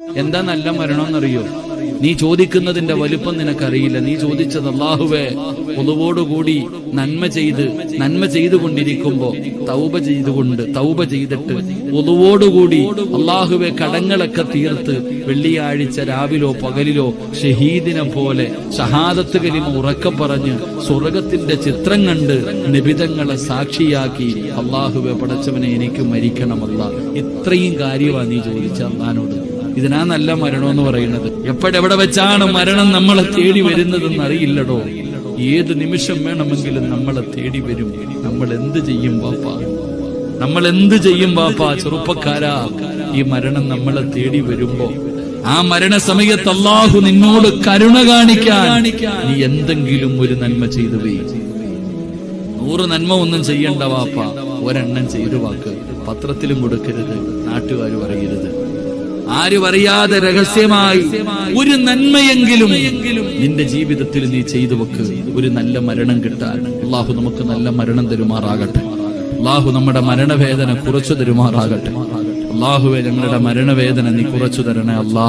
എന്താ നല്ല മരണം എന്നറിയോ നീ ചോദിക്കുന്നതിന്റെ വലുപ്പം നിനക്കറിയില്ല. നീ ചോദിച്ചത് അള്ളാഹുവേ പൊതുവോടുകൂടി നന്മ ചെയ്ത് നന്മ ചെയ്തുകൊണ്ടിരിക്കുമ്പോ തൗബ ചെയ്തുകൊണ്ട് തൗബ ചെയ്തിട്ട് പൊതുവോടുകൂടി അള്ളാഹുവെ കടങ്ങളൊക്കെ തീർത്ത് വെള്ളിയാഴ്ച രാവിലോ പകലിലോ ഷഹീദിനെ പോലെ ഷഹാദത്ത് കലിമ ഉറക്ക പറഞ്ഞ് സ്വർഗത്തിന്റെ ചിത്രം കണ്ട് നിബിതങ്ങളെ സാക്ഷിയാക്കി അള്ളാഹുവെ പടച്ചവനെ എനിക്ക് മരിക്കണമല്ല. ഇത്രയും കാര്യമാണ് നീ ചോദിച്ച അള്ളഹാനോട്. ഇതിനാ നല്ല മരണം എന്ന് പറയുന്നത്. എപ്പോഴെവിടെ വെച്ചാണ് മരണം നമ്മളെ തേടി വരുന്നതെന്ന് അറിയില്ലടോ. ഏത് നിമിഷം വേണമെങ്കിലും നമ്മളെ തേടി വരും. നമ്മൾ എന്ത് ചെയ്യും പാപ്പ നമ്മൾ എന്ത് ചെയ്യും പാപ്പ ചെറുപ്പക്കാരാ? ഈ മരണം നമ്മളെ തേടി വരുമ്പോ ആ മരണസമയത്ത് അള്ളാഹു നിന്നോട് കരുണ കാണിക്കാൻ നീ എന്തെങ്കിലും ഒരു നന്മ ചെയ്തു പോയി നൂറ് നന്മ ഒന്നും ചെയ്യണ്ട വാപ്പ ഒരെണ്ണം ചെയ്തു വാക്ക്. പത്രത്തിലും കൊടുക്കരുത്. നാട്ടുകാരും അറിയരുത് ആരും അറിയാതെ രഹസ്യമായി ഒരു നന്മയെങ്കിലും നിന്റെ ജീവിതത്തിൽ നീ ചെയ്തു വെക്ക്. ഒരു നല്ല മരണം കിട്ടാൻ. അള്ളാഹു നമുക്ക് നല്ല മരണം തരുമാറാകട്ടെ. അള്ളാഹു നമ്മുടെ മരണവേദന കുറച്ചു തരുമാറാകട്ടെ. അള്ളാഹുവെ ഞങ്ങളുടെ മരണവേദന നീ കുറച്ചു തരണേ അല്ലാ.